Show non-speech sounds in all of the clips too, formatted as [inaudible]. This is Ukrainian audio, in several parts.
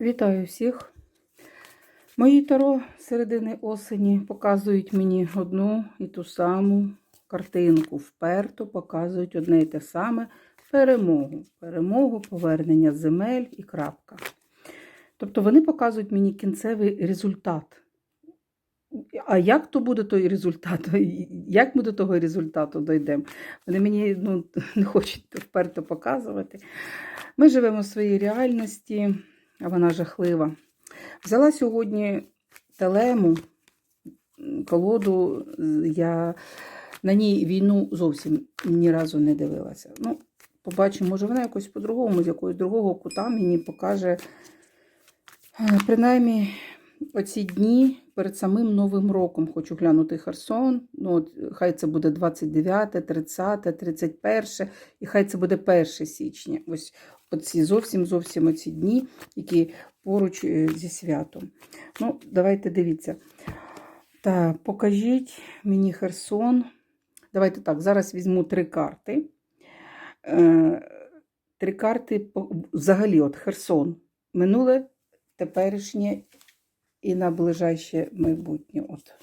Вітаю всіх. Мої таро середини осені показують мені одну і ту саму картинку. Вперто показують одне і те саме перемогу. Перемогу, повернення земель і крапка. Тобто вони показують мені кінцевий результат. А як то буде той результат? [laughs] Як ми до того результату дійдемо? Вони мені ну, [laughs] не хочуть вперто показувати. Ми живемо в своїй реальності, вона жахлива. Взяла сьогодні телему, колоду, я на ній війну зовсім ні разу не дивилася. Ну, побачимо, може вона якось по-другому, з якогось другого кута мені покаже, е, принаймні, оці дні перед самим Новим роком хочу глянути Херсон. Ну, от, хай це буде 29, 30, 31, і хай це буде 1 січня. Ось оці зовсім зовсім оці дні, які поруч е, зі святом. Ну, давайте дивіться. Так, покажіть мені Херсон. Давайте так, зараз візьму три карти. Е, Три карти взагалі, от Херсон. Минуле, теперішнє і на ближайше майбутнє. От.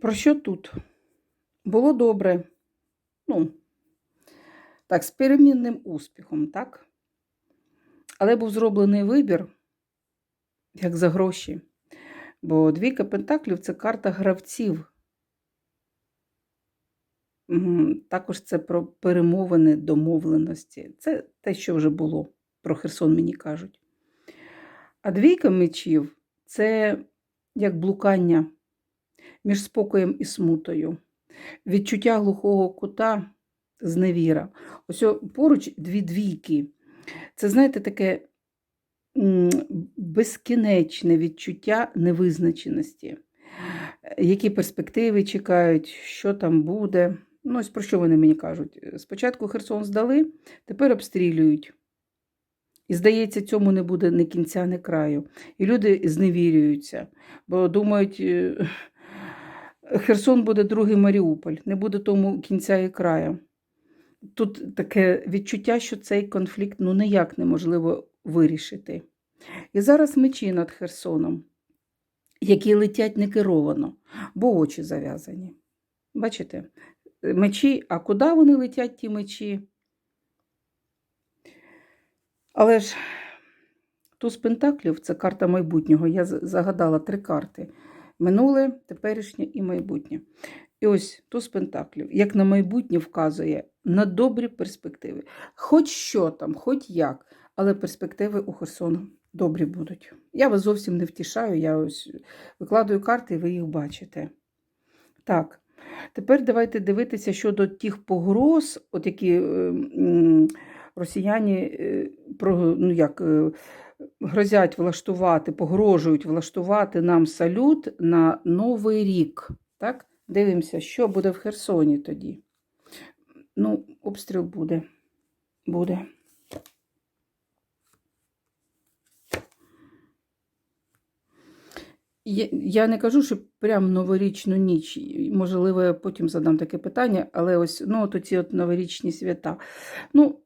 Про що тут? Було добре. Ну, так, з перемінним успіхом, так? Але був зроблений вибір, як за гроші. Бо двійка пентаклів це карта гравців. Також це про перемовини, домовленості. Це те, що вже було. Про Херсон мені кажуть. А двійка мечів це як блукання між спокоєм і смутою, відчуття глухого кута, зневіра. Ось поруч дві двійки. Це, знаєте, таке безкінечне відчуття невизначеності. Які перспективи чекають, що там буде. Ну, ось про що вони мені кажуть. Спочатку Херсон здали, тепер обстрілюють. І здається, цьому не буде ні кінця, ні краю. І люди зневірюються, бо думають, е, Херсон буде другий Маріуполь, не буде тому кінця і краю. Тут таке відчуття, що цей конфлікт ну ніяк неможливо вирішити. І зараз мечі над Херсоном, які летять некеровано, бо очі зав'язані. Бачите? Мечі, а куди вони летять, ті мечі? Але ж туз пентаклів це карта майбутнього. Я загадала три карти: минуле, теперішнє і майбутнє. І ось туз пентаклів, як на майбутнє вказує на добрі перспективи. Хоч що там, хоч як, але перспективи у Херсону добрі будуть. Я вас зовсім не втішаю, я ось викладаю карти, і ви їх бачите. Так, тепер давайте дивитися щодо тих погроз, от які е, м, росіяни е, ну, як, е, грозять влаштувати, погрожують влаштувати нам салют на Новий рік. Так? Дивимося, що буде в Херсоні тоді. Ну, обстріл буде. Буде. Я, не кажу, що прям новорічну ніч. Можливо, я потім задам таке питання, але ось ну, от ці от новорічні свята. Ну,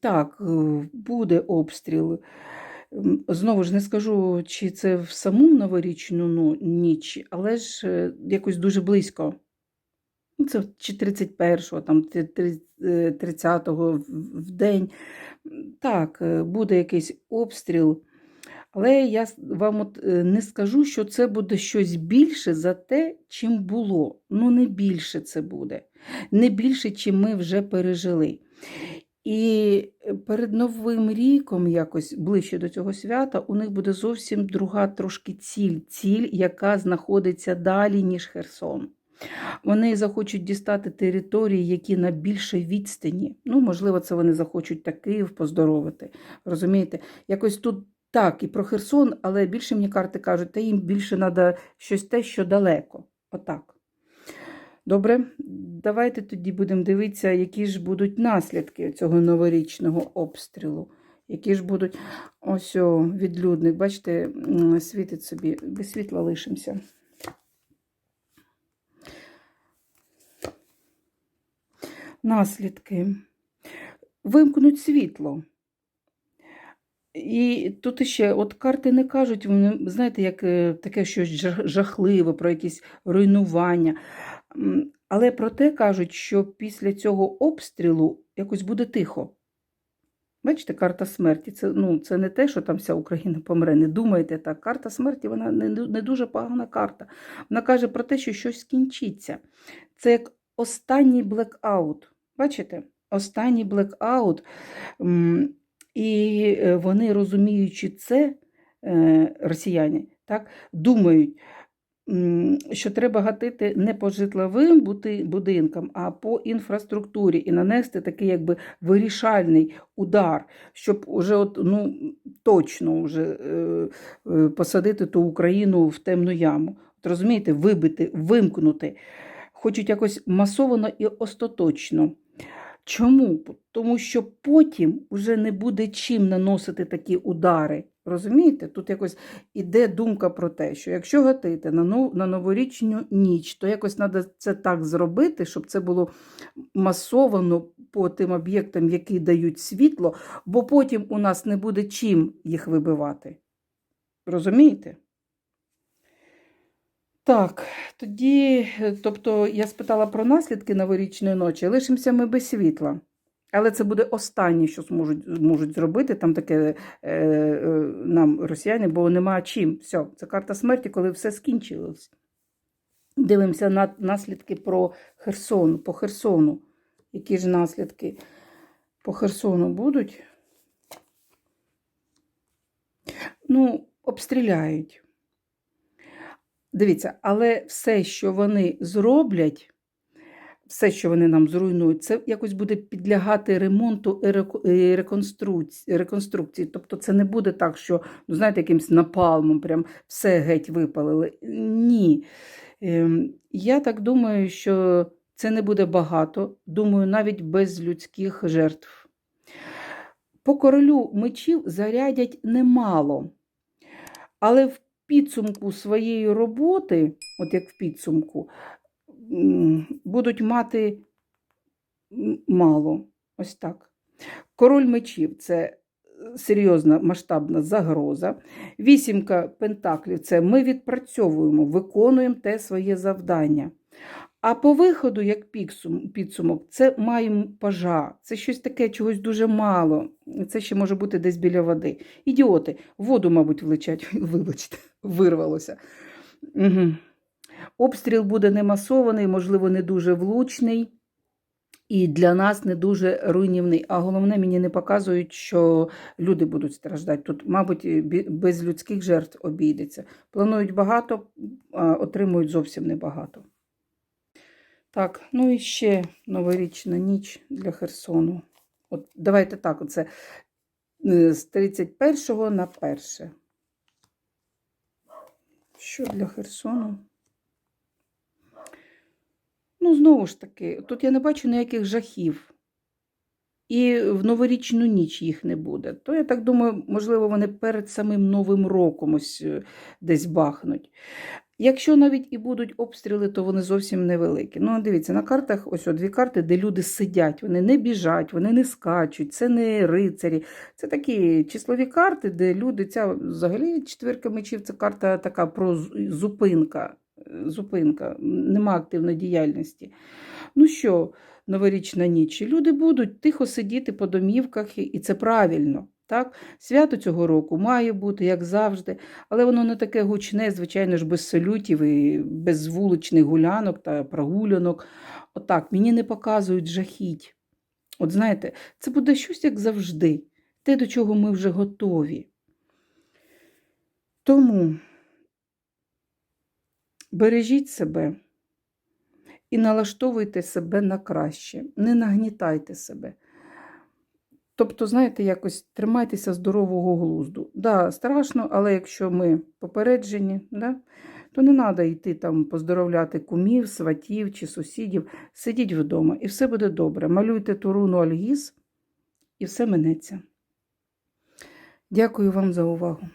так, е, буде обстріл. Знову ж не скажу, чи це в саму новорічну ну, ніч, але ж е, якось дуже близько. Ну, Це чи 31-го, там, ти- три- е, 30-го в- день. Так, е, буде якийсь обстріл. Але я вам от не скажу, що це буде щось більше за те, чим було. Ну, не більше це буде. Не більше, чим ми вже пережили. І е, перед Новим ріком, якось ближче до цього свята, у них буде зовсім друга трошки ціль. Ціль, яка знаходиться далі, ніж Херсон. Вони захочуть дістати території, які на більшій відстані. Ну, можливо, це вони захочуть так Київ поздоровити. Розумієте? Якось тут так, і про Херсон, але більше мені карти кажуть, та їм більше треба щось те, що далеко. Отак. Добре, давайте тоді будемо дивитися, які ж будуть наслідки цього новорічного обстрілу. Які ж будуть ось о, відлюдник, бачите, світить собі, без світла лишимося. Наслідки. Вимкнуть світло. І тут ще от карти не кажуть, вони знаєте, як е, таке щось жахливе, про якісь руйнування. Але проте кажуть, що після цього обстрілу якось буде тихо. Бачите, карта смерті. Це, ну, це не те, що там вся Україна помре. Не думайте так. Карта смерті вона не, не дуже погана карта. Вона каже про те, що щось скінчиться. Це як останній блекаут. Бачите? Останній блекаут. І е, вони, розуміючи це, е, росіяни, так, думають, що треба гатити не по житловим будинкам, а по інфраструктурі і нанести такий якби вирішальний удар, щоб уже от, ну, точно вже, е, е, посадити ту Україну в темну яму. От розумієте, вибити, вимкнути. Хочуть якось масовано і остаточно. Чому? Тому що потім вже не буде чим наносити такі удари. Розумієте? Тут якось іде думка про те, що якщо гатити на, нов- на новорічну ніч, то якось треба це так зробити, щоб це було масовано по тим об'єктам, які дають світло, бо потім у нас не буде чим їх вибивати. Розумієте? Так, тоді, тобто я спитала про наслідки новорічної ночі, лишимося ми без світла. Але це буде останнє, що зможуть, зможуть зробити там таке е, е, нам росіяни, бо нема чим. Все, це карта смерті, коли все скінчилось. Дивимося на наслідки про Херсон, по Херсону. Які ж наслідки по Херсону будуть? Ну, обстріляють. Дивіться, але все, що вони зроблять, все, що вони нам зруйнують, це якось буде підлягати ремонту і реконструкції. Тобто це не буде так, що, ну, знаєте, якимсь напалмом прям все геть випалили. Ні. Ем, Я так думаю, що це не буде багато. Думаю, навіть без людських жертв. По королю мечів зарядять немало. Але в підсумку своєї роботи, от як в підсумку, будуть мати мало. Ось так. Король мечів це серйозна масштабна загроза. Вісімка пентаклів це ми відпрацьовуємо, виконуємо те своє завдання. А по виходу, як підсумок, це маємо пажа. Це щось таке, чогось дуже мало. Це ще може бути десь біля води. Ідіоти, воду, мабуть, влечать. [laughs] Вибачте, вирвалося. Угу. Обстріл буде не масований, можливо, не дуже влучний. І для нас не дуже руйнівний. А головне, мені не показують, що люди будуть страждати. Тут, мабуть, без людських жертв обійдеться. Планують багато, а отримують зовсім небагато. Так, ну і ще новорічна ніч для Херсону. От давайте так, оце е, з 31 на 1. Що для Херсону? Ну, знову ж таки, тут я не бачу ніяких жахів. І в новорічну ніч їх не буде. То я так думаю, можливо, вони перед самим Новим роком ось е, десь бахнуть. Якщо навіть і будуть обстріли, то вони зовсім невеликі. Ну, дивіться, на картах ось дві карти, де люди сидять, вони не біжать, вони не скачуть, це не рицарі. Це такі числові карти, де люди, ця взагалі четвірка мечів, це карта така про зупинка. Зупинка, нема активної діяльності. Ну що, новорічна ніч, люди будуть тихо сидіти по домівках, і це правильно. Так? Свято цього року має бути, як завжди, але воно не таке гучне, звичайно ж, без салютів і без вуличних гулянок та прогулянок. Отак, мені не показують жахіть. От знаєте, це буде щось як завжди, те, до чого ми вже готові. Тому бережіть себе і налаштовуйте себе на краще, не нагнітайте себе. Тобто, знаєте, якось тримайтеся здорового глузду. Да, страшно, але якщо ми попереджені, да, то не треба йти там поздоровляти кумів, сватів чи сусідів. Сидіть вдома, і все буде добре. Малюйте ту руну Альгіз, і все минеться. Дякую вам за увагу.